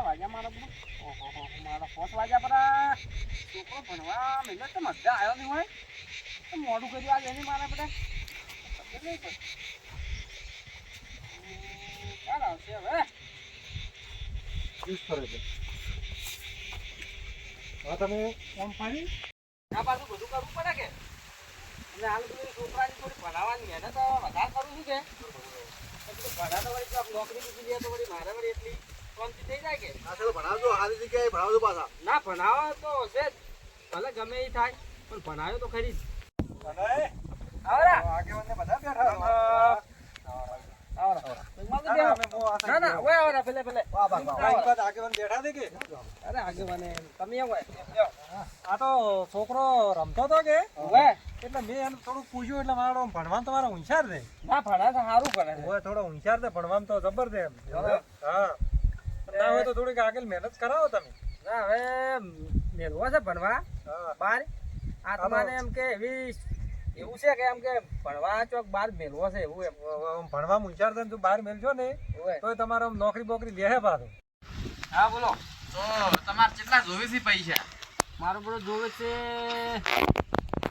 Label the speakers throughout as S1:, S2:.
S1: કેટલા વાગ્યા મારા બધું ઓહો મારા પાંચ વાગ્યા પર. છોકરો ભણવા મેલે તો મજા આવ્યો નહીં હોય. તો મોડું કર્યું મારા બધા ચાલ આવશે હવે.
S2: યુઝ કરે છે. હવે તમે ઓમ પાડી
S1: આ પાછું બધું કરવું પડે કે? અને હાલ બધું છોકરાની થોડી ભણાવવાની મહેનત વધારે કરું છું કે? ભણા તો વળી નોકરી બીજી લે તો વળી મારે વળી એટલી શાંતિ થઈ જાય કે?
S2: આ તો ભણાવજો સારી જગ્યાએ ભણાવજો પાછા.
S1: ના ભણાવો તો હશે જ. ભલે ગમે એ થાય પણ ભણાવ્યો તો ખરી જ.
S2: અને
S1: આવરા.
S2: આગેવાનને બધા બેઠા
S1: આવરા. આવરા. ના ના ઓય આવરા પેલે પેલે.
S2: આગેવાન બેઠા છે કે?
S1: અરે આગેવાને તમે આવો. હોય
S2: આ તો છોકરો રમતો હતો કે? એટલે મેં એને થોડું પૂછ્યું એટલે મારો ભણવાનું તમારો હોશિયાર છે.
S1: ના ભણા સારું ભણે
S2: હોય થોડો હોશિયાર છે ભણવાનું તો જબર છે એમ. હા. ના હોય તો થોડીક આગળ મહેનત કરાવો તમે.
S1: ના હવે મેળવો છે ભણવા.
S2: હા.
S1: બાર. આ તમારે એમ કે એવી એવું છે કે એમ કે ભણવા ચોક બાર મેળવો છે એવું એમ.
S2: ભણવા હોશિયાર છે તું બહાર મેળજો ને
S1: તો
S2: તોય તમારે આમ નોકરી બોકરી લેહે પાછો.
S1: હા બોલો.
S3: તો તમારે કેટલા જોવે છે પૈસા?
S1: મારો બધો જોવે છે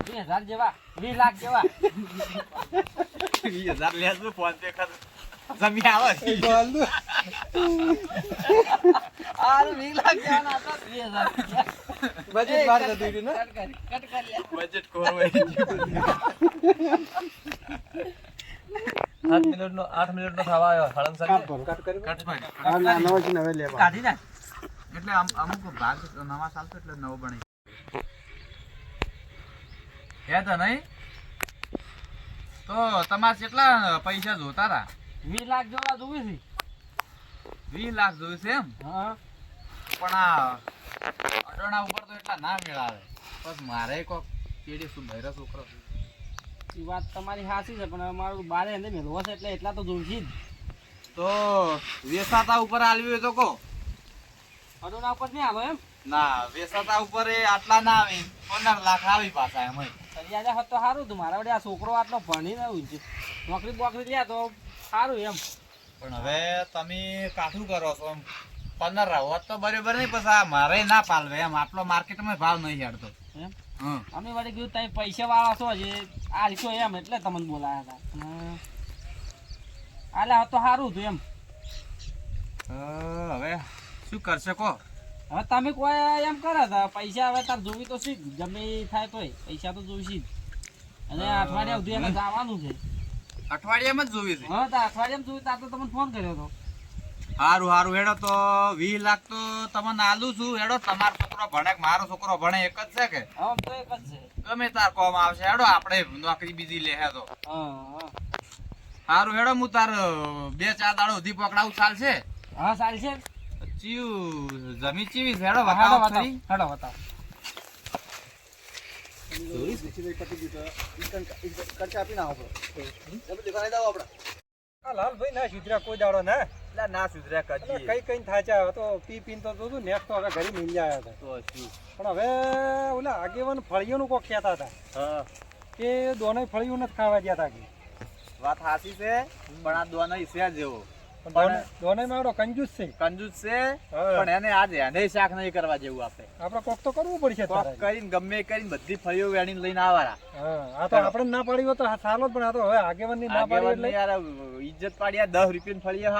S1: વીસ હજાર જેવા વીસ લાખ જેવા.
S3: વીસ હજાર લે ફોન પે કર જમી આવે
S1: આ વીસ લાખ જેવાના હતા વીસ હજાર
S2: બજેટ બહાર જતું રહ્યું ને
S1: કટ કરી કટ લે.
S3: બજેટ કોરવાઈ
S2: આઠ મિનિટ નો આઠ મિનિટ નો થવા આવ્યો હળંગ કટ કરી
S3: કટભાઈ
S1: કાઢી ના
S3: એટલે અમ- અમુક ભાગ નવા ચાલતો એટલે નવો બની. હે તો નહીં? તો તમારે કેટલા પૈસા જોતા હતા
S1: વીસ લાખ જોવા જોવે છે.
S3: વીસ લાખ જોયું છે એમ?
S1: હા.
S3: પણ આ અડોણા ઉપર તો એટલા ના મેળાવે. બસ મારે કોક કેડી શું બહેરો છોકરો.
S1: એ વાત તમારી સાચી છે પણ અમારું મારું બારે એને મેળવો છે એટલે એટલા તો જોઈશે જ.
S3: તો વેસાતા ઉપર આલવી હોય તો કહો.
S1: અડોણા ઉપર નહીં આવે એમ?
S3: ના વેસાતા ઉપર એ આટલા ના આવે પંદર લાખ આવી પાછા એમ
S1: ફરિયાદા હોત તો સારું હતું. મારા વડે આ છોકરો આટલો ભણીને છે નોકરી બોકરી લ્યા તો સારું એમ.
S3: પણ હવે તમે કાઠું કરો છો એમ. પંદર હોત તો બરાબર નહીં પછી આ મારે ના પાલવે એમ. આટલો માર્કેટમાં ભાવ નહીં હેડતો.
S1: એમ? અમે વળી કીધું તમે પૈસા વાળા છો જે આ રીતો એમ એટલે તમને બોલાયા હતા. આલે તો સારું હતું એમ.
S3: હવે શું કરશે કહો?
S1: હવે તમે કોઈ એમ કરે છે પૈસા હવે તાર જોવી તો શીખ. જમી ગમે થાય તોય પૈસા તો જોઈશી જ. અને અઠવાડિયા સુધી એને જવાનું છે.
S3: અઠવાડિયામાં જ જોવી છે.
S1: હા તો અઠવાડિયામાં જોવી તો તમને ફોન કર્યો હતો
S3: સારું સારું હેડો તો. વીસ લાખ તો તમને આલું છું. હેડો તમારો છોકરો ભણે મારો છોકરો ભણે એક જ છે કે?
S1: હવે તો એક જ છે.
S3: ગમે તાર કોમ આવશે. હેડો આપણે નોકરી બીજી લે હે તો સારું હેડો હું તાર બે ચાર દાડો સુધી પકડાવું ચાલશે?
S1: હા ચાલશે.
S3: ચીવ જમી ચીવી હેડો
S1: હેડો
S3: બતાવો.
S1: બતાવો
S3: ખરી.
S1: હેડો બતાવો
S2: આ લાલભાઈ ના સુધર્યા કોઈ દાડો ના?
S3: એટલે ના સુધર્યા
S2: એટલે કઈ કઈ થાચા હવે તો પી પીન તો જોતું નેક્સ્ટ તો હવે ઘરે મિલ આવ્યા હતા.
S3: તો શું?
S2: પણ હવે ઓલા આગેવાન ફળીઓનું કોક કહેતા હતા
S3: હા.
S2: કે દોને ફળિયું નથી ખાવા ગયા હતા કે.
S3: વાત સાચી છે પણ આ દોનો હિસ્સા જેવો
S2: મારો કંજૂસ છે.
S3: કંજૂસ છે પણ એને આજે એને શાક નહીં કરવા જેવું આપણે
S2: આપણે કોક તો કરવું પડશે
S3: કોક કરીને ગમે કરીને બધી ફળીઓ વેણીને લઈને આવવાના.
S2: હા તો આપણે ના પાડી તો સારો પણ આ તો હવે આગેવાનની ના પાડી એટલે.
S3: યાર ઇજ્જત પાડી આ દસ રૂપિયા ફળીઓ